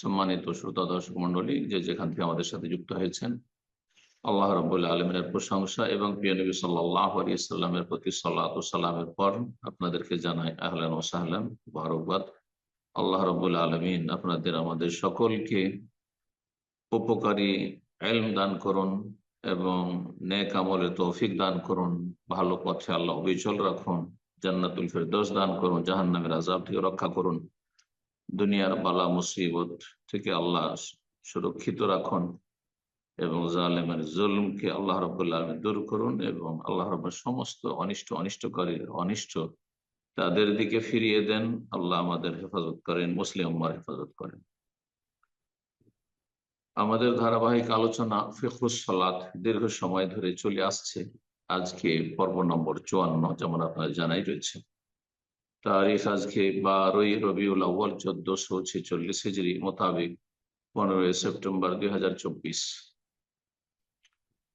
সম্মানিত শ্রোতা, দর্শক মন্ডলী, যে যেখান থেকে আমাদের সাথে যুক্ত হয়েছেন, আল্লাহ রবুল্লাহ আলমিনের প্রশংসা এবং প্রিয় নবী সাল্লাহ আলিয়াল্লামের প্রতি সাল্লাহ সাল্লামের পর আপনাদেরকে জানাই আহলান ও সাহলান বারকবাদ আল্লাহ রবুল্লাহ আলমিন আপনাদের, আমাদের সকলকে উপকারী এলম দান করুন এবং নেক আমলে তৌফিক দান করুন, ভালো পথে আল্লাহ অবিচল রাখুন, জান্নাতুল ফেরদোস দান করুন, জাহান্নামের আজাব থেকে রক্ষা করুন। দুনিয়ার বালা মুসিবত থেকে আল্লাহ সুরক্ষিত রাখুন এবং জালেমের জুলমকে আল্লাহ রবাহ দূর করুন এবং আল্লাহ রব সমস্ত অনিষ্ট অনিষ্টকারীর অনিষ্ট তাদের দিকে ফিরিয়ে দেন। আল্লাহ আমাদের হেফাজত করেন, মুসলিম উম্মার হেফাজত করেন। আমাদের ধারাবাহিক আলোচনা ফিখরুস সালাত দীর্ঘ সময় ধরে চলে আসছে। আজকে পর্ব নম্বর চুয়ান্ন, যেমন আপনার জানাই রয়েছে তারিখ আজকে বারোই রবিউল আউ্বাল চোদ্দশো ছেচল্লিশ হিজড়ি মোতাবেক পনেরোই সেপ্টেম্বর দুই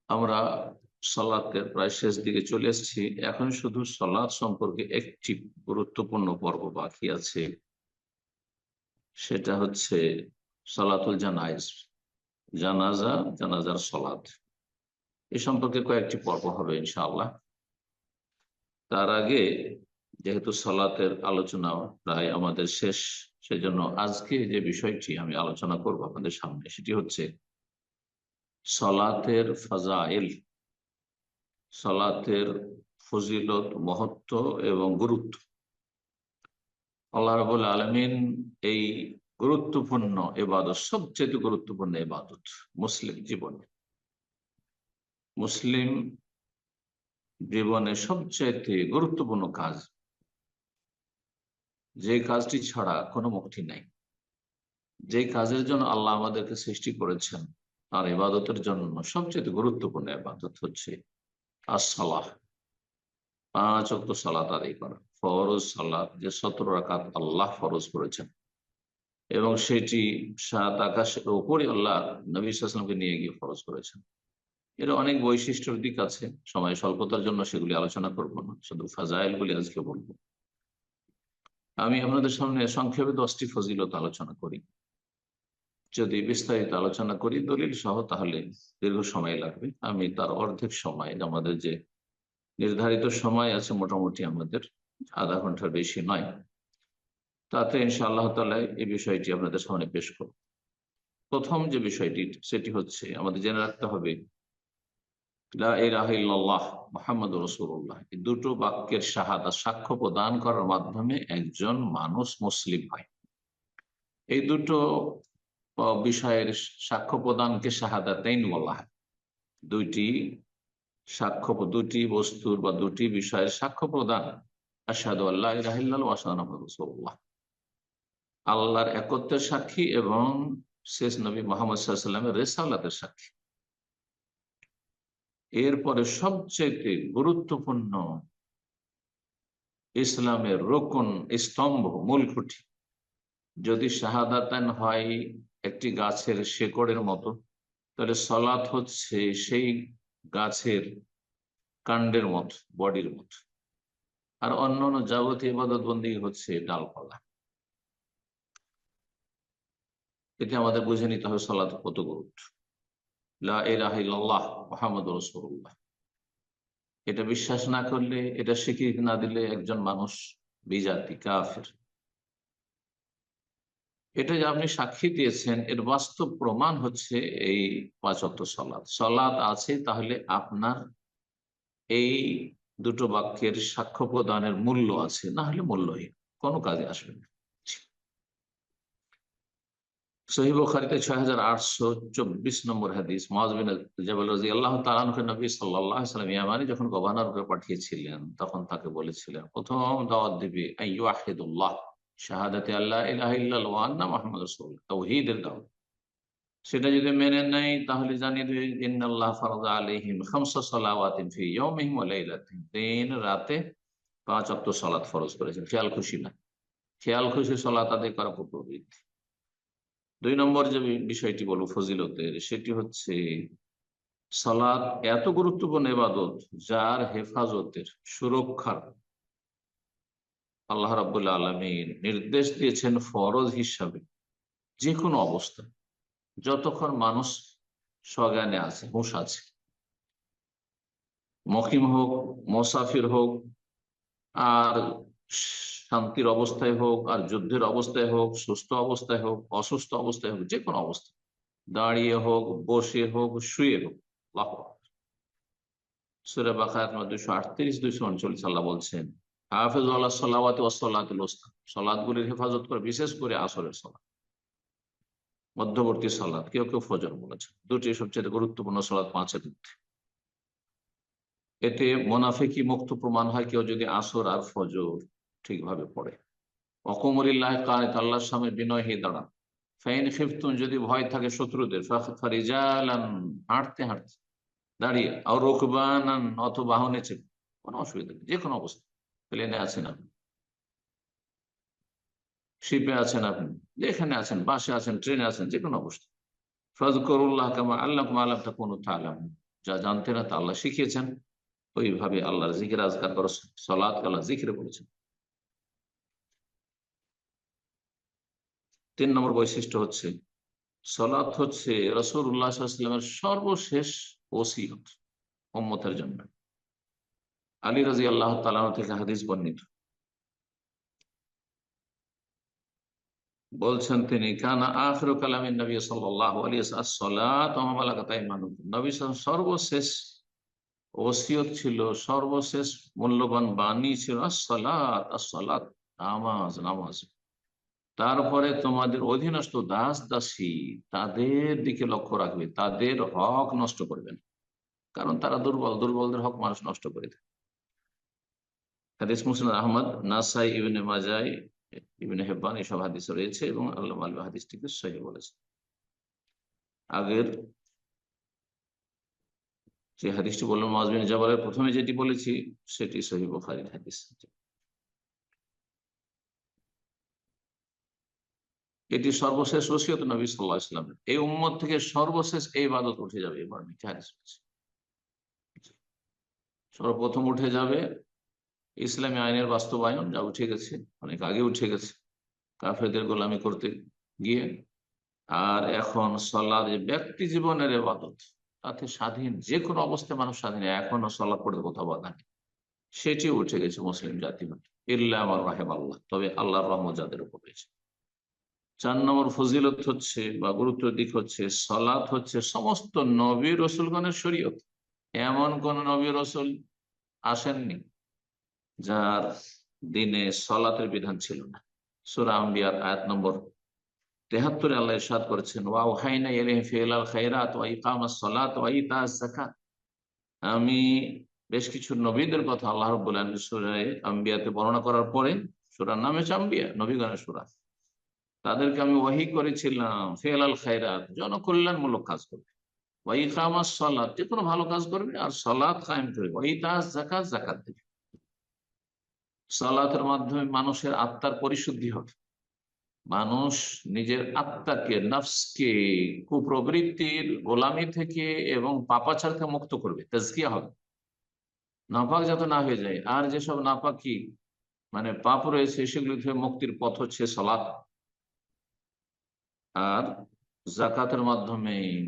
আমরা সলাতের প্রায় শেষ দিকে চলে এসেছি। এখন শুধু সলাদ সম্পর্কে একটি গুরুত্বপূর্ণ পর্ব বাকি আছে। সেটা হচ্ছে সলাতুল জানাইজ জানাজা, জানাজার সলাদ এ সম্পর্কে কয়েকটি পর্ব হবে ইনশাআল্লাহ। তার আগে যেহেতু সলাতের আলোচনা প্রায় আমাদের শেষ, সেজন্য আজকে যে বিষয়টি আমি আলোচনা করব আপনাদের সামনে, সেটি হচ্ছে সলাতের ফাজাইল, সলাতের ফজিলত, মহত্ব এবং গুরুত্ব। আল্লাহ রবুল আলমিন এই গুরুত্বপূর্ণ এবাদত সবচেয়ে গুরুত্বপূর্ণ এবাদত মুসলিম জীবনে। মুসলিম জীবনে সবচাইতে গুরুত্বপূর্ণ কাজ যে কাজটি ছাড়া কোনো মুক্তি নাই। যে কাজের জন্য আল্লাহ আমাদেরকে সৃষ্টি করেছেন, তার ইবাদতের জন্য সবচেয়ে গুরুত্বপূর্ণ ইবাদত হচ্ছে আসসালাহ। পাঁচ অক্ত সালাত আদায় করা, ফরজ সালাত যে সতেরো রাকাত আল্লাহ ফরজ করেছেন। এবং সেটি সাত আকাশের উপরে আল্লাহ নবী সালামকে নিয়ে গিয়ে ফরজ করেছেন। এর অনেক বৈশিষ্ট্যের দিক আছে, সময় স্বল্পতার জন্য সেগুলি আলোচনা করব না, শুধু ফাজাইল গুলি আজকে বলব। আমি আপনাদের সামনে সংক্ষেপে দশটি ফজিলত আলোচনা করি। যদি বিস্তারিত আলোচনা করি দলিল সহ, তাহলে দীর্ঘ সময় লাগবে। আমি তার অর্ধেক সময়, আমাদের যে নির্ধারিত সময় আছে মোটামুটি আমাদের আধা ঘণ্টার বেশি নয়, তাতে ইনশা আল্লাহ তালায় এই বিষয়টি আপনাদের সামনে পেশ করব। প্রথম যে বিষয়টি, সেটি হচ্ছে, আমাদের জেনে রাখতে হবে মোহাম্মদ রসুল্লাহ এই দুটো বাক্যের শাহাদা সাক্ষ্য প্রদান করার মাধ্যমে একজন মানুষ মুসলিম হয়। এই দুটো বিষয়ের সাক্ষ্য প্রদানকে শাহাদাতাইন বলা হয়। দুইটি সাক্ষ্য দুটি বস্তুর বা দুটি বিষয়ের সাক্ষ্য প্রদান। রসুল্লাহ আল্লাহর একত্রের সাক্ষী এবং শেষ নবী মোহাম্মদ সাল্লামের সাক্ষী। এরপরে সবচেয়ে গুরুত্বপূর্ণ ইসলামের রোকন স্তম্ভ, মূল খুঁটি। যদি শাহাদাতান হয় একটি গাছের শেকড়ের মতো, তাহলে সলাৎ হচ্ছে সেই গাছের কাণ্ডের মতো, বডির মতো। আর অন্য অন্য যাবতীয় ইবাদত বন্দী হচ্ছে ডালপালা। এতে আমাদের বুঝে নিতে হবে সলাৎ কত গুরুত্ব। এটা বিশ্বাস না করলে, এটা স্বীকৃতি না দিলে একজন মানুষ বিজাতি, কাফের। এটা যে আপনি সাক্ষী দিয়েছেন, এর বাস্তব প্রমাণ হচ্ছে এই পাঁচত্ব সলাদ সলাদ আছে, তাহলে আপনার এই দুটো বাক্যের সাক্ষ্য প্রদানের মূল্য আছে, না হলে মূল্যহীন, কোনো কাজে আসবে না। ছয় হাজার আটশো চব্বিশ নম্বর হাদিস। মহাজবিন রাজি আল্লাহ তালানকে নবী সাল্লাহ ইয়ামানি যখন পাঠিয়েছিলেন, তখন তাকে বলেছিলেন, প্রথম দাওয়াত দিবে শাহাদাতে আল্লাহ ইলাহ মুহাম্মদ রাসূলুল্লাহ তাওহীদের দাওয়াত। সেটা যদি মেনে নেই তাহলে জানিয়ে দেবে, ইন্নাল্লাহ ফারদা আলাইহিম খামসা ফি দিন রাতে পাঁচ ওয়াক্ত সালাত ফরজ করেছেন। খেয়াল খুশি না? খেয়াল খুশি সালাত আদায় করা প্রবৃত্তি দুই নম্বর যে বিষয়টি বলব ফজিলতের, সেটি হচ্ছে সালাত এত গুরুত্বপূর্ণ এবাদত যার হেফাজতের সুরক্ষার আল্লাহ রাবুল্লাহ আলমীর নির্দেশ দিয়েছেন ফরজ হিসাবে যে কোনো অবস্থা যতক্ষণ মানুষ সজ্ঞানে আছে, হুঁশ আছে, মকিম হোক, মোসাফির হোক, আর শান্তির অবস্থায় হোক আর যুদ্ধের অবস্থায় হোক, সুস্থ অবস্থায় হোক, অসুস্থ অবস্থায় হোক, যে কোনো অবস্থা, দাঁড়িয়ে হোক, বসে হোক, শুয়ে হোক লাহ সুরে বাকায়াত দুইশো আটত্রিশ, দুইশো উনচল্লিশ আল্লাহ বলছেন, হাফেজ আল্লাহ সাল্লাওয়াত ওয়াসাল্লাতুল ওস্তাদ সালাদগুলির হেফাজত করে, বিশেষ করে আসরের সালাদ মধ্যবর্তী সালাদ কেউ কেউ ফজর বলেছেন, দুটি সবচেয়ে গুরুত্বপূর্ণ সালাদ পাঁচের মধ্যে। এতে মোনাফেকি মুক্ত প্রমাণ হয়, কেউ যদি আসর আর ফজর ঠিকভাবে পড়ে। অকমরিল্লাহ কায়ত আল্লাহর সামনে বিনয় হয়ে দাঁড়ান। ফাইন খিফতুন, যদি ভয় থাকে শত্রুদের ফারিজালান হাঁটতে হাঁটতে দাঁড়িয়ে আর রোকবান অত বাহনে চেপে কোনো অসুবিধা নেই যে কোনো অবস্থা। প্লেনে আছেন আপনি, শিপে আছেন আপনি, যেখানে আছেন, বাসে আছেন, ট্রেনে আছেন যে কোনো অবস্থা। ফজকরুল্লাহ কামা আল্লাহ আল্লাহ কোনো তালাম যা জানতে না তা আল্লাহ শিখিয়েছেন। ওইভাবে আল্লাহর জিকির আজকার করো সলাদ আল্লাহ জিকিরে বলেছেন। তিন নম্বর বৈশিষ্ট্য হচ্ছে, সলাৎ হচ্ছে রসুল উল্লাহামের সর্বশেষ ওসিয়ত ওম্মতের জন্য। আলী রাজি আল্লাহ তালাহ থেকে হাদিস বর্ণিত। বলছেন তিনি সর্বশেষ মূল্যবান বাণী ছিল আসলাত নামাজ নামাজ। তারপরে তোমাদের অধীনস্থ দাস দাসী তাদের দিকে লক্ষ্য রাখবে, তাদের হক নষ্ট করবেন কারণ তারা দুর্বল, দুর্বলদের হক মানুষ নষ্ট করে দেয়। হাদিস আহমদ, নাসাই ইবিনে মাজাই, ইবিনে হেব্বান এসব হাদিস রয়েছে এবং আল্লাহ আলম হাদিসটিকে সহি বলেছে। আগের যে হাদিসটি বললাম মাজবিন জবালের প্রথমে যেটি বলেছি, সেটি সহি বুখারির হাদিস। এটি সর্বশেষ ওসিয়ত নবী সাল্লাহ ইসলামের এই উম্মত থেকে সর্বশেষ এই বাদত উঠে যাবে, এবার সর্বপ্রথম উঠে যাবে ইসলামী আইনের বাস্তবায়ন, যা উঠে গেছে, অনেক আগে উঠে গেছে কাফেদের গোলামি করতে গিয়ে। আর এখন সল্লাহ ব্যক্তি জীবনের এবাদত তাতে স্বাধীন যে কোনো অবস্থায় মানুষ স্বাধীন, এখনও সল্লাহ পড়ে কোথাও বাধা নেই। সেটি উঠে গেছে মুসলিম জাতি ইল্লা আমার রাহেব আল্লাহ তবে আল্লাহর রহমত যাদের উপর রয়েছে। চার নম্বর ফজিলত হচ্ছে বা গুরুত্ব দিক হচ্ছে সলাৎ হচ্ছে সমস্ত নবী রসুলগণের শরীয়ত। এমন কোন নবী রসুল আসেননি যার দিনে সলাতের বিধান ছিল না। সুরা আম্বিয়ার আয়াত নম্বর তেহাত্তরে আল্লাহ ইরশাদ করেছেন, ওয়া ওহাইনা ইলাইহি ফিলাল খায়রাত ওয়া ইকামাস সালাত ওয়া আমি বেশ কিছু নবীদের কথা আল্লাহ রাব্বুল আলামিন আম্বিয়াতে বর্ণনা করার পরে সূরার নাম হচ্ছে আম্বিয়া, নবীগণের সূরা। তাদেরকে আমি ওয়াহি করেছিলাম। ফেলাল খায়রাত, জনকল্যাণমূলক কাজ করবে। ওয়া ইকামাস সালাত, যে কোনো ভালো কাজ করবে আর সালাত কায়েম করবে। ওয়া ইতাস যাকাত যাকাত দেবে। সালাতের মাধ্যমে মানুষের আত্মার পরিশুদ্ধি হবে। মানুষ নিজের আত্মাকে, নফসকে, কুপ্রবৃত্তির গোলামি থেকে এবং পাপাচার থেকে মুক্ত করবে। তেজকিয়া হবে। নাপাক যাতে না হয়ে যায়, আর যেসব নাপাকি মানে পাপ রয়েছে সেগুলি থেকে মুক্তির পথ হচ্ছে সলাৎ আর জাকাতের মাধ্যমে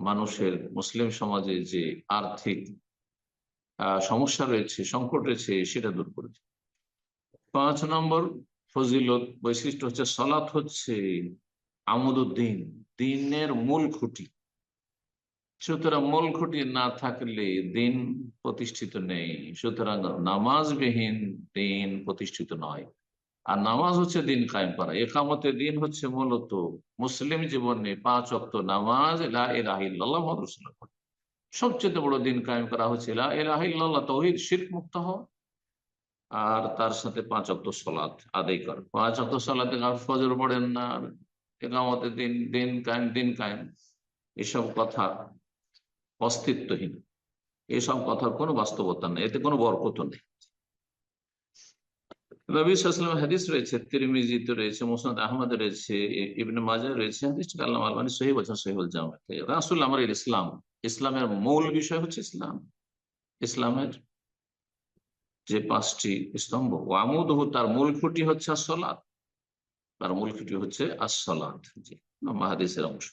মানুষের মুসলিম সমাজে যে আর্থিক সমস্যা রয়েছে, সংকট রয়েছে, সেটা দূর করেছে। পাঁচ নম্বর ফজিলত, বৈশিষ্ট্য হচ্ছে সলাৎ হচ্ছে আমদুদ্দিন দিনের মূল খুঁটি। সুতরাং মূল খুঁটি না থাকলে দিন প্রতিষ্ঠিত নেই। সুতরাং নামাজবিহীন দিন প্রতিষ্ঠিত নয়। আর নামাজ হচ্ছে দিন কায়েম করা। একামতের দিন হচ্ছে মূলত মুসলিম জীবনে পাঁচ অক্ত নামাজ সবচেয়ে বড় দিন কায়েম করা হচ্ছে তহিদ, শির্ক মুক্ত হওয়া। আর তার সাথে পাঁচ অক্ত সলাদ আদায় কর। পাঁচ অক্ত সলাতে ফজর পড়েন না। একামতে দিন দিন কায়েম দিন কায়েম। এসব কথা অস্তিত্বহীন। এসব কথার কোনো বাস্তবতা নেই। এতে কোনো বরকত নেই। হাদিস রয়েছে রয়েছে মোসাদ আহমদ রয়েছে মাজা রয়েছে আল্লাহ আলমানি সহি বলছেন সহিউল জামাতে। রাসুল আমার ইসলাম, ইসলামের মূল বিষয় হচ্ছে ইসলাম। ইসলামের যে পাঁচটি স্তম্ভ ওয়ামুদ তার মূল খুঁটি হচ্ছে আসলাদ তার মূল খুঁটি হচ্ছে আসলাদ জি মাহাদিসের অংশ।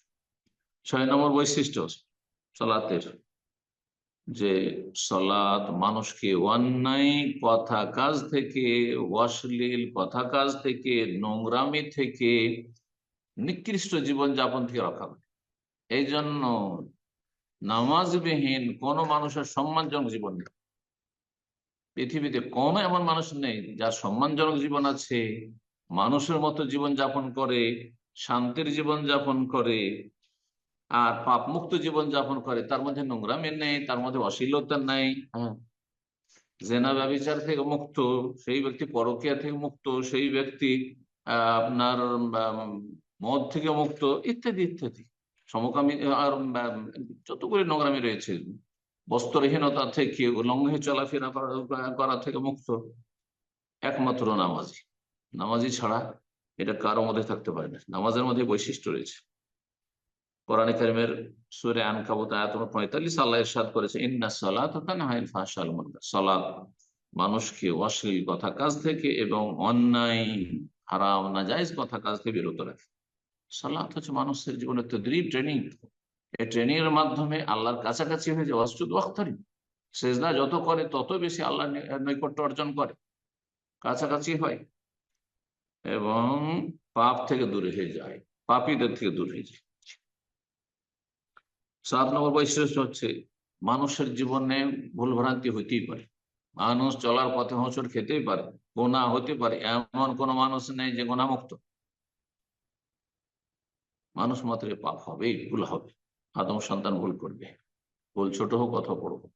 ছয় নম্বর বৈশিষ্ট্য, সলাতের যে সলাদ মানুষকে অন্যায় কথা কাজ থেকে অশ্লীল কথা কাজ থেকে, নোংরামি থেকে নিকৃষ্ট জীবন যাপন থেকে রক্ষা করে। এই জন্য নামাজবিহীন কোন মানুষের সম্মানজনক জীবন নেই। পৃথিবীতে কোন এমন মানুষ নেই যার সম্মানজনক জীবন আছে, মানুষের মতো জীবন যাপন করে, শান্তির জীবন যাপন করে আর পাপ মুক্ত জীবন যাপন করে তার মধ্যে নোংরামি নেই তার মধ্যে অশ্লীলতা নেই। জেনা ব্যবচার থেকে মুক্ত সেই ব্যক্তি পরকিয়া থেকে মুক্ত সেই ব্যক্তি আপনার মদ থেকে মুক্ত ইত্যাদি ইত্যাদি। সমকামী আর যতগুলি নোংরামি রয়েছে বস্ত্রহীনতা থেকে লঙ্ঘে চলাফেরা করা থেকে মুক্ত একমাত্র নামাজি। নামাজি ছাড়া এটা কারও মধ্যে থাকতে পারে না। নামাজের মধ্যে বৈশিষ্ট্য রয়েছে। কোরআন কারিমের সুরে আনকাবুত আয়াত পঁয়তাল্লিশ আল্লাহ ইরশাদ করেছে, ইন্না সালাত তানহাইল ফাহশাল মুনকার। সালাত মানুষকে অশ্লীল কথা কাজ থেকে এবং অন্যায়, হারাম নাজাইজ কথা কাজ থেকে বিরত রাখে। সালাত হচ্ছে মানুষের জীবনের তদ্রিব ট্রেনিং। এই ট্রেনিং এর মাধ্যমে আল্লাহর কাছাকাছি হয়ে যায় অস্তুদ ওয়াক্তারি। সেজদা যত করে, তত বেশি আল্লাহ নৈকট্য অর্জন করে। কাছাকাছি হয় এবং পাপ থেকে দূরে হয়ে যায়, পাপীদের থেকে দূরে হয়ে যায়। সাত নম্বর বৈশিষ্ট্য হচ্ছে, মানুষের জীবনে ভুল ভ্রান্তি হইতেই পারে। মানুষ চলার পথে হোঁচট খেতেই পারে গোনা হতে পারে, এমন কোন মানুষ নেই যে গোনা মুক্ত মানুষ মাত্র পাপ হবে ভুল হবে, আদম সন্তান ভুল করবে, ভুল ছোট হোক অথবা বড় হোক।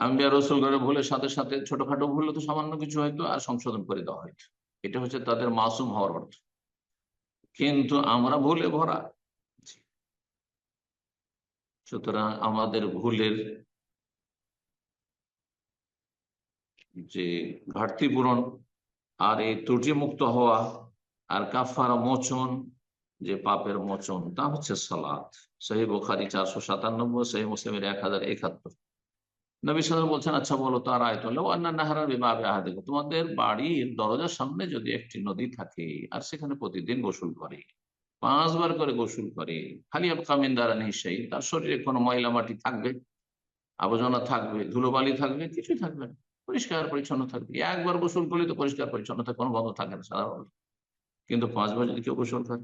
আম্বিয়া রসুল করে ভুলের সাথে সাথে ছোটখাটো ভুল তো সামান্য কিছু হয়তো আর সংশোধন করে দেওয়া হয়তো এটা হচ্ছে তাদের মাসুম হওয়ার অর্থ। কিন্তু আমরা ভুলে ভরা সুতরাং আমাদের ভুলের যে ঘাটতি পূরণ, আর এই ত্রুটি মুক্ত হওয়া, আর কাফার মোচন, যে পাপের মোচন, তা হচ্ছে সালাদ সহি বোখারি চারশো সাতানব্বই সহি মুসলিমের এক হাজার একাত্তর। নবী সাল বলছেন আচ্ছা বলো তার আয়তলে অন্যান্য বিভাবে আহা দেখো তোমাদের বাড়ির দরজার সামনে যদি একটি নদী থাকে, আর সেখানে প্রতিদিন গোসল করে পাঁচবার করে গোসল করে, খালি কামিন দ্বারা নিশ্চয়ই তার শরীরে কোনো ময়লা মাটি থাকবে, আবর্জনা থাকবে, ধুলোবালি থাকবে, কিছুই থাকবে না। পরিষ্কার পরিচ্ছন্ন থাকবে। একবার গোসল করলে তো পরিষ্কার পরিচ্ছন্ন থাকে কোনো গন্ধ থাকে না সাধারণ কিন্তু পাঁচবার যদি কেউ গোসল করে,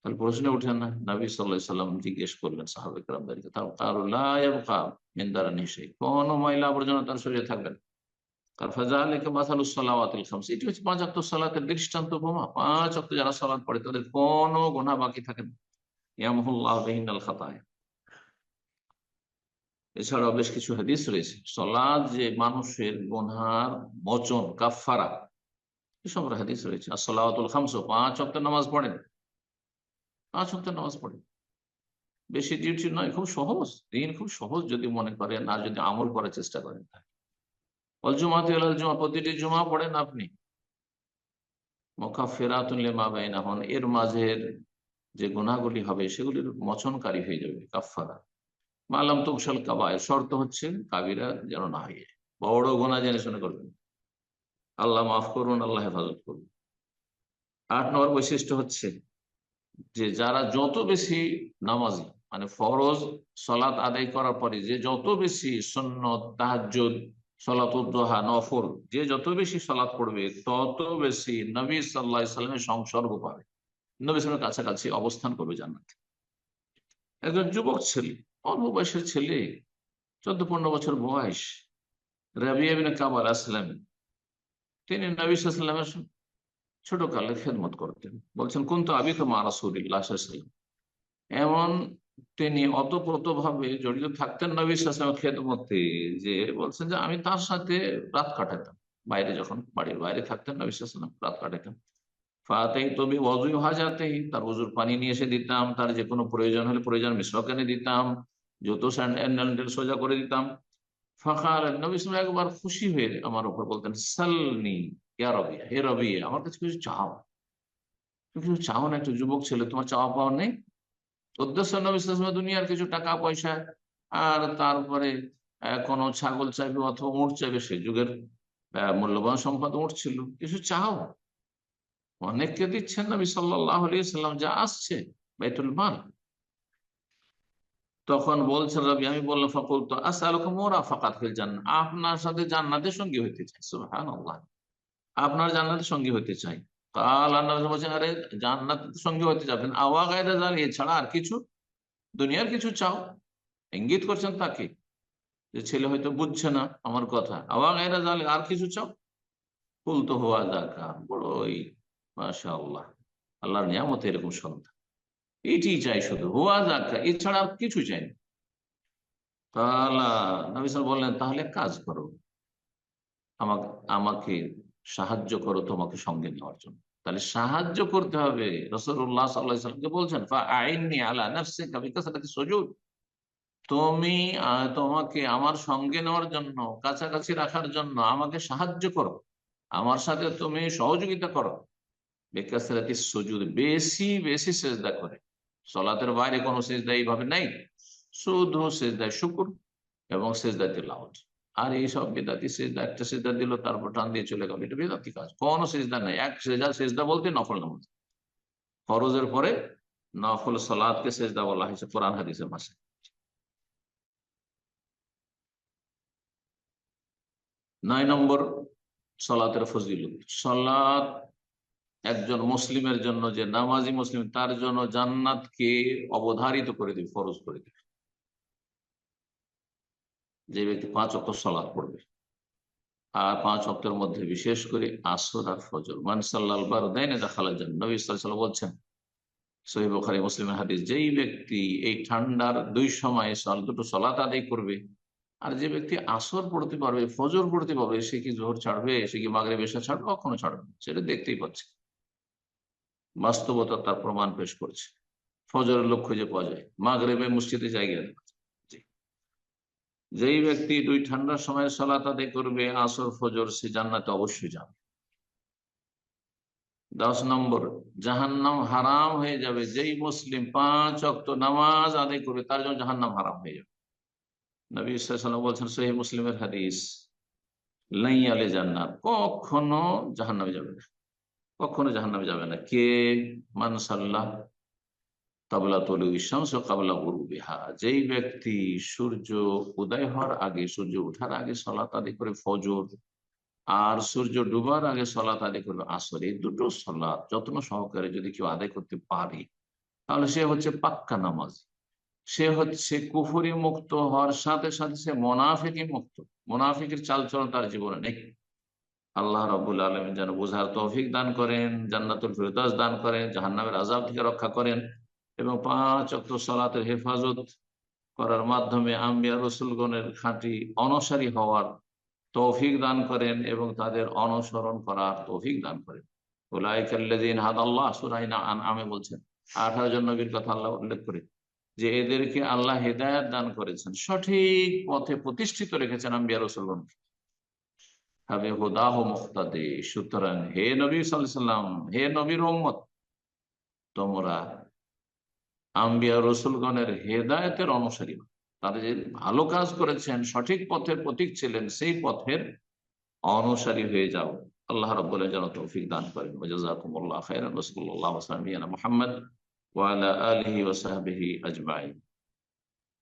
তাহলে প্রশ্নে উঠে না। নবী সাল্লাহ সাল্লাম জিজ্ঞেস করলেন সাহাবেক রামদারিকে তার মিন্দারা নিশ্চয়ই কোনো ময়লা আবর্জনা তার শরীরে থাকবে না। খামস পাঁচ এছাড়াও বেশ কিছু হাদিস রয়েছে। সলাদ যে মানুষের মচন কাফারা এসব হাদিস রয়েছে। আর সলাওয়াতুল পাঁচ অক্ট নামাজ পড়েন। পাঁচ অক্ট নামাজ পড়েন। বেশি ডিউটি নয়, খুব সহজ। দিন খুব সহজ যদি মনে করেন আর যদি আমল করার চেষ্টা করেন। জুমাতে জুমা প্রতিটি জুমা পড়েন আপনি। মোকা ফেরাতুল্লে মা বাইনা হন এর মাঝের যে গুণাগুলি হবে সেগুলির হয়ে যাবে কাফারা মালাম তুকসাল কাবায় শর্ত হচ্ছে কাবিরা যেন না হয়ে বড় গোনা জেনে শুনে করবেন। আল্লাহ মাফ করুন, আল্লাহ হেফাজত করুন। আট নম্বর বৈশিষ্ট্য হচ্ছে যে যারা যত বেশি নামাজি মানে ফরজ সলাৎ আদায় করার পরে যে যত বেশি সন্ন্যত তাহাজ্জুদ সলাতুদ্দোহা নফল, যে যত বেশি সলাৎ পড়বে, তত বেশি নবী সাল্লাহ সাল্লামের সংসর্গ পাবে। নবী সালামের কাছাকাছি অবস্থান করবে জান্নাতে। একজন যুবক ছেলে, অল্প বয়সের ছেলে চোদ্দ পনেরো বছর বয়স রাবিয়াবিন কাবার আসলাম। তিনি নবী সাল্লামের ছোট কালে খেদমত করতেন। বলছেন কোন তো আবি তো মা এমন তিনি অতপ্রত ভাবে জড়িত থাকতেন নবী সালামের খেদমতে যে বলছেন যে আমি তার সাথে রাত কাটাতাম। বাইরে যখন বাড়ির বাইরে থাকতেন নবী সালাম রাত কাটাতাম ফাতেই তবে অজুই হাজাতেই তার অজুর পানি নিয়ে এসে দিতাম, তার যে কোনো প্রয়োজন হলে প্রয়োজন মিশ্রক এনে দিতাম যত স্যান্ডেল সোজা করে দিতাম। ফাঁকার নবী ইসলাম একবার খুশি হয়ে আমার উপর বলতেন, সালনি, ইয়া রবিয়া হে রবিয়া আমার কাছে কিছু চাও। তুমি কিছু চাও না, একটু যুবক ছেলে, তোমার চাওয়া পাওয়া নেই? উদ্দেশ্য নবী দুনিয়ার কিছু টাকা, পয়সা আর তারপরে কোনো ছাগল চাইবে অথবা উঁট চাইবে, সে যুগের মূল্যবান সম্পদ উঁট ছিল। কিছু চাও? অনেককে দিচ্ছেন নবী সাল্লাহ সাল্লাম যা আসছে, বাইতুল মাল। তখন বলছেন রবি, আমি বললাম ফকুল তো আসালুকুম মোরা ফাকাত ফিল জান্নাত আপনার সাথে জান্নাতের সঙ্গী হইতে চাই, সুবহানাল্লাহ। আপনার জান্নাতের সঙ্গী হইতে চাই। আল্লাহ বলছেন, আরে সঙ্গী গায়রা জাল এছাড়া আর কিছু? দুনিয়ার কিছু চাও? ইঙ্গিত করছেন তাকে, যে ছেলে হয়তো বুঝছে না আমার কথা। আওয়া জাল আর কিছু চাও? কুল তো হওয়া দাকা বড়ই আল্লাহ আল্লাহর নিয়ামত এরকম সন্তান। এটি চাই শুধু, হুয়া যাকা, এছাড়া আর কিছু চাই না। তাহলে বললেন, তাহলে কাজ করো। আমাকে আমাকে সাহায্য করো তোমাকে সঙ্গে নেওয়ার জন্য। তাহলে সাহায্য করতে হবে। রসুল্লাহ সাল্লাহামকে বলছেন আইননি আলা তুমি তোমাকে আমার সঙ্গে নেওয়ার জন্য, কাছাকাছি রাখার জন্য আমাকে সাহায্য করো। আমার সাথে তুমি সহযোগিতা করো। বেকাসালাতি সজুদ, বেশি বেশি সেজদা করে। সলাতের বাইরে কোনো সেজদা এইভাবে নেই। শুধু সেজদায় শুকুর এবং সেজদায় তিলাওয়াত। আর এই সব বেদাতি সেজদা, একটা সেজদা দিল, তারপর টান দিয়ে চলে গেল। এটা বেদাতি কাজ। কোনো সেজদা নেই। এক সেজদা সেজদা বলতে নফল নামাজ। ফরজের পরে নফল সলাদকে সেজদা বলা হয়েছে কোরআন হাদিসের মাসে নয় নম্বর সলাতের ফজিলত। সলাৎ একজন মুসলিমের জন্য যে নামাজি মুসলিম, তার জন্য জান্নাতকে অবধারিত করে দিবে, ফরজ করে দিবে। যে ব্যক্তি পাঁচ অক্ট সলাৎ পড়বে। আর পাঁচ অক্টের মধ্যে বিশেষ করে আসর আর ফজর। মানসাল্লাল বারদাইনে দেখালার জন্য নবী সাল্লাল্লাহু বলছেন, সহিহ বুখারী মুসলিমের হাদিস, যেই ব্যক্তি এই ঠান্ডার দুই সময়ে সল দুটো সলাত আদায় করবে, আর যে ব্যক্তি আসর পড়তে পারবে, ফজর পড়তে পারবে, সে কি জোহর ছাড়বে, সে কি মাগরে বেশা ছাড়বে, কখনো ছাড়বে সেটা দেখতেই পাচ্ছে। বাস্তবতা তার প্রমাণ পেশ করছে। ফজরের লক্ষ্য যে পাওয়া যায়, মাগরেবে মসজিদে জায়গা। যেই ব্যক্তি দুই ঠান্ডার সময় সলাত আদায় করবে, আসর, ফজর, সে জান্নাতে অবশ্যই যাবে। দশ নম্বর, জাহান্নাম হারাম হয়ে যাবে। যেই মুসলিম পাঁচ অক্ত নামাজ আদায় করবে, তার জন্য জাহান্নাম হারাম হয়ে যাবে। নবী সাল্লাম বলছেন সহি মুসলিমের হাদিস লাই আলে জান্নাত। কখনো জাহান্নামে যাবে না। কখনো জাহান্নামে যাবে না। কে? মানসাল্লাহ কাবলা তলু ইসামস কাবলা গরু বিহা যেই ব্যক্তি সূর্য উদয় হওয়ার আগে, সূর্য ওঠার আগে সলাত আদি করে ফজর আর সূর্য ডুবার আগে সলাত আদি করবে আসর, এই দুটো সলাৎ যত্ন সহকারে যদি কেউ আদায় করতে পারে, তাহলে সে হচ্ছে পাক্কা নামাজ। সে হচ্ছে কুফুরি মুক্ত হওয়ার সাথে সাথে সে মোনাফিকি মুক্ত। মোনাফিকের চালচলন তার জীবনে নেই। আল্লাহ রবুল আলম যেন বোঝার তৌফিক দান করেন, জান্নাতুল ফিরদাস দান করেন, জাহান্নামের আজাব থেকে রক্ষা করেন। এবং পাঁচ অক্ত সলাতের হেফাজত করার মাধ্যমে আম্বিয়া রসুলগণের খাঁটি অনসারী হওয়ার তৌফিক দান করেন এবং তাদের অনুসরণ করার তৌফিক দান করেন। ওলাইকাল্লাদিন হাদ আল্লাহ সুরাইনা আন আমে বলছেন আঠারো জন নবীর কথা আল্লাহ উল্লেখ করে, যে এদেরকে আল্লাহ হেদায়ত দান করেছেন, সঠিক পথে প্রতিষ্ঠিত রেখেছেন আম্বিয়া রসুলগণকে সুতরাং হে নবী সাল্লাম হে নবীর তোমরা আম্বিয়া রসুলগণের হেদায়তের অনুসারী। তারা যে ভালো কাজ করেছেন, সঠিক পথের প্রতীক ছিলেন, সেই পথের অনুসারী হয়ে যাও। আল্লাহ রব্বুল যেন তৌফিক দান করেন। ওজাকুমুল্লাহ খাইরান রসুল্লাহ মুহাম্মদ ওয়ালা আলিহি ওসাহাবিহি আজমাইন।